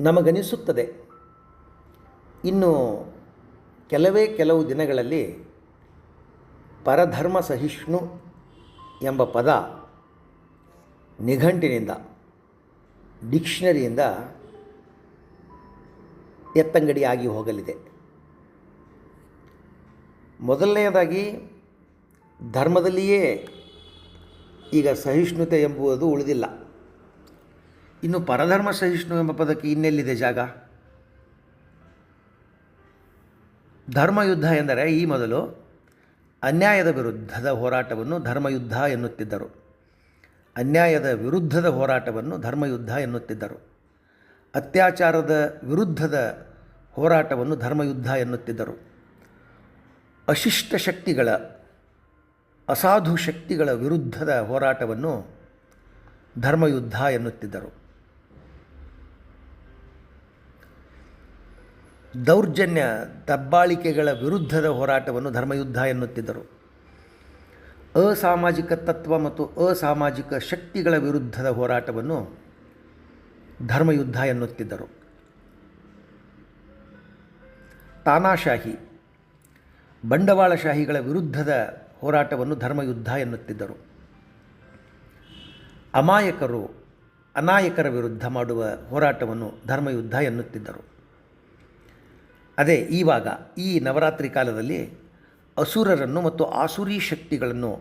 ನಮಗನಿಸುತ್ತದೆ. ಇನ್ನು ಕೆಲವೇ ಕೆಲವು ದಿನಗಳಲ್ಲಿ ಪರಧರ್ಮ ಸಹಿಷ್ಣು ಎಂಬ ಪದ ನಿಘಂಟಿನಿಂದ, ಡಿಕ್ಷನರಿಯಿಂದ ಎತ್ತಂಗಡಿಯಾಗಿ ಹೋಗಲಿದೆ. ಮೊದಲನೆಯದಾಗಿ ಧರ್ಮದಲ್ಲಿಯೇ ಈಗ ಸಹಿಷ್ಣುತೆ ಎಂಬುದು ಉಳಿದಿಲ್ಲ. ಇನ್ನು ಪರಧರ್ಮ ಸಹಿಷ್ಣು ಎಂಬ ಪದಕ್ಕೆ ಇನ್ನೆಲ್ಲಿದೆ ಜಾಗ? ಧರ್ಮಯುದ್ಧ ಎಂದರೆ ಈ ಮೊದಲು ಅನ್ಯಾಯದ ವಿರುದ್ಧದ ಹೋರಾಟವನ್ನು ಧರ್ಮಯುದ್ಧ ಎನ್ನುತ್ತಿದ್ದರು. ಅನ್ಯಾಯದ ವಿರುದ್ಧದ ಹೋರಾಟವನ್ನು ಧರ್ಮಯುದ್ಧ ಎನ್ನುತ್ತಿದ್ದರು. ಅತ್ಯಾಚಾರದ ವಿರುದ್ಧದ ಹೋರಾಟವನ್ನು ಧರ್ಮಯುದ್ಧ ಎನ್ನುತ್ತಿದ್ದರು. ಅಶಿಷ್ಟ ಶಕ್ತಿಗಳ, ಅಸಾಧು ಶಕ್ತಿಗಳ ವಿರುದ್ಧದ ಹೋರಾಟವನ್ನು ಧರ್ಮಯುದ್ಧ ಎನ್ನುತ್ತಿದ್ದರು. ದೌರ್ಜನ್ಯ ದಬ್ಬಾಳಿಕೆಗಳ ವಿರುದ್ಧದ ಹೋರಾಟವನ್ನು ಧರ್ಮಯುದ್ಧ ಎನ್ನುತ್ತಿದ್ದರು. ಅಸಾಮಾಜಿಕ ತತ್ವ ಮತ್ತು ಅಸಾಮಾಜಿಕ ಶಕ್ತಿಗಳ ವಿರುದ್ಧದ ಹೋರಾಟವನ್ನು ಧರ್ಮಯುದ್ಧ ಎನ್ನುತ್ತಿದ್ದರು. ತಾನಾಶಾಹಿ, ಬಂಡವಾಳಶಾಹಿಗಳ ವಿರುದ್ಧದ ಹೋರಾಟವನ್ನು ಧರ್ಮಯುದ್ಧ ಎನ್ನುತ್ತಿದ್ದರು. ಅಮಾಯಕರು ಅನಾಯಕರ ವಿರುದ್ಧ ಮಾಡುವ ಹೋರಾಟವನ್ನು ಧರ್ಮಯುದ್ಧ ಎನ್ನುತ್ತಿದ್ದರು. ಅದೇ ಈವಾಗ ಈ ನವರಾತ್ರಿ ಕಾಲದಲ್ಲಿ ಅಸುರರನ್ನು ಮತ್ತು ಆಸುರಿ ಶಕ್ತಿಗಳನ್ನು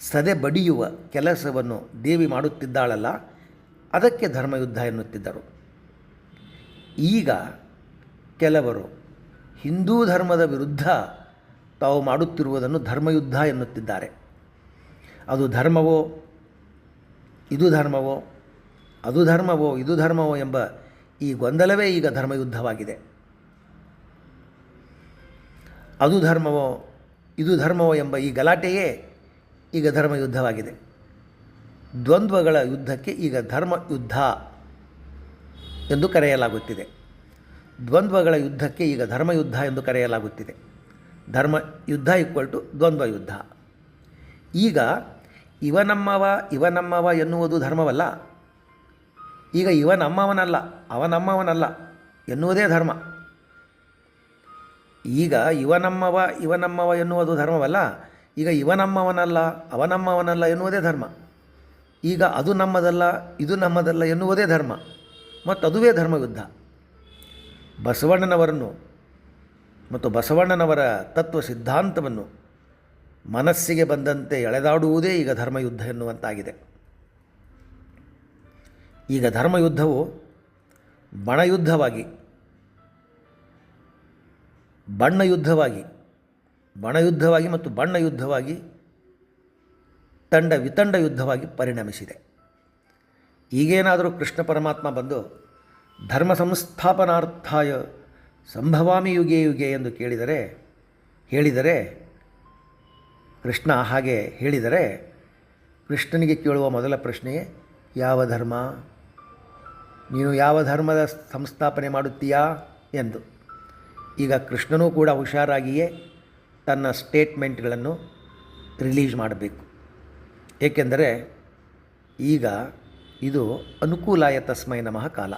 ಸದೆ ಬಡಿಯುವ ಕೆಲಸವನ್ನು ದೇವಿ ಮಾಡುತ್ತಿದ್ದಾಳಲ್ಲ, ಅದಕ್ಕೆ ಧರ್ಮಯುದ್ಧ ಎನ್ನುತ್ತಿದ್ದರು. ಈಗ ಕೆಲವರು ಹಿಂದೂ ಧರ್ಮದ ವಿರುದ್ಧ ತಾವು ಮಾಡುತ್ತಿರುವುದನ್ನು ಧರ್ಮಯುದ್ಧ ಎನ್ನುತ್ತಿದ್ದಾರೆ. ಅದು ಧರ್ಮವೋ, ಇದು ಧರ್ಮವೋ, ಅದು ಧರ್ಮವೋ, ಇದು ಧರ್ಮವೋ ಎಂಬ ಈ ಗೊಂದಲವೇ ಈಗ ಧರ್ಮಯುದ್ಧವಾಗಿದೆ. ಅದು ಧರ್ಮವೋ, ಇದು ಧರ್ಮವೋ ಎಂಬ ಈ ಗಲಾಟೆಯೇ ಈಗ ಧರ್ಮ ಯುದ್ಧವಾಗಿದೆ ದ್ವಂದ್ವಗಳ ಯುದ್ಧಕ್ಕೆ ಈಗ ಧರ್ಮ ಯುದ್ಧ ಎಂದು ಕರೆಯಲಾಗುತ್ತಿದೆ. ದ್ವಂದ್ವಗಳ ಯುದ್ಧಕ್ಕೆ ಈಗ ಧರ್ಮ ಯುದ್ಧ ಎಂದು ಕರೆಯಲಾಗುತ್ತಿದೆ. ಧರ್ಮ ಯುದ್ಧ ಈಕ್ವಲ್ ಟು ದ್ವಂದ್ವ ಯುದ್ಧ ಈಗ ಇವ ನಮ್ಮವ ಇವ ನಮ್ಮವ ಎನ್ನುವುದು ಧರ್ಮವಲ್ಲ. ಈಗ ಇವ ನಮ್ಮವನಲ್ಲ ಅವ ನಮ್ಮವನಲ್ಲ ಎನ್ನುವುದೇ ಧರ್ಮ. ಈಗ ಇವನಮ್ಮವ ಇವನಮ್ಮವ ಇವ ನಮ್ಮವ ಎನ್ನುವುದು ಧರ್ಮವಲ್ಲ. ಈಗ ಇವನಮ್ಮವನಲ್ಲ, ಅವನಮ್ಮವನಲ್ಲ ಅವ ನಮ್ಮವನಲ್ಲ ಎನ್ನುವುದೇ ಧರ್ಮ. ಈಗ ಅದು ನಮ್ಮದಲ್ಲ, ಇದು ನಮ್ಮದಲ್ಲ ಎನ್ನುವುದೇ ಧರ್ಮ. ಮತ್ತು ಅದುವೇ ಧರ್ಮಯುದ್ಧ. ಬಸವಣ್ಣನವರನ್ನು ಮತ್ತು ಬಸವಣ್ಣನವರ ತತ್ವ ಸಿದ್ಧಾಂತವನ್ನು ಮನಸ್ಸಿಗೆ ಬಂದಂತೆ ಎಳೆದಾಡುವುದೇ ಈಗ ಧರ್ಮಯುದ್ಧ ಎನ್ನುವಂತಾಗಿದೆ. ಈಗ ಧರ್ಮಯುದ್ಧವು ಬಣಯುದ್ಧವಾಗಿ ಬಣ್ಣ ಯುದ್ಧವಾಗಿ ಬಣಯುದ್ಧವಾಗಿ ಮತ್ತು ಬಣ್ಣ ಯುದ್ಧವಾಗಿ ತಂಡ ವಿತಂಡ ಯುದ್ಧವಾಗಿ ಪರಿಣಮಿಸಿದೆ. ಈಗೇನಾದರೂ ಕೃಷ್ಣ ಪರಮಾತ್ಮ ಬಂದು ಧರ್ಮ ಸಂಸ್ಥಾಪನಾರ್ಥಾಯ ಸಂಭವಾಮಿ ಯುಗೆ ಯುಗೆ ಎಂದು ಕೇಳಿದರೆ, ಹೇಳಿದರೆ, ಕೃಷ್ಣ ಹಾಗೆ ಹೇಳಿದರೆ ಕೃಷ್ಣನಿಗೆ ಕೇಳುವ ಮೊದಲ ಪ್ರಶ್ನೆಯೇ, ಯಾವ ಧರ್ಮ? ನೀನು ಯಾವ ಧರ್ಮದ ಸಂಸ್ಥಾಪನೆ ಮಾಡುತ್ತೀಯಾ? ಎಂದು. ಈಗ ಕೃಷ್ಣನೂ ಕೂಡ ಹುಷಾರಾಗಿಯೇ ತನ್ನ ಸ್ಟೇಟ್ಮೆಂಟ್ಗಳನ್ನು ರಿಲೀಸ್ ಮಾಡಬೇಕು. ಏಕೆಂದರೆ ಈಗ ಇದು ಅನುಕೂಲಾಯ ತಸ್ಮೈ ನಮಃ ಕಾಲ.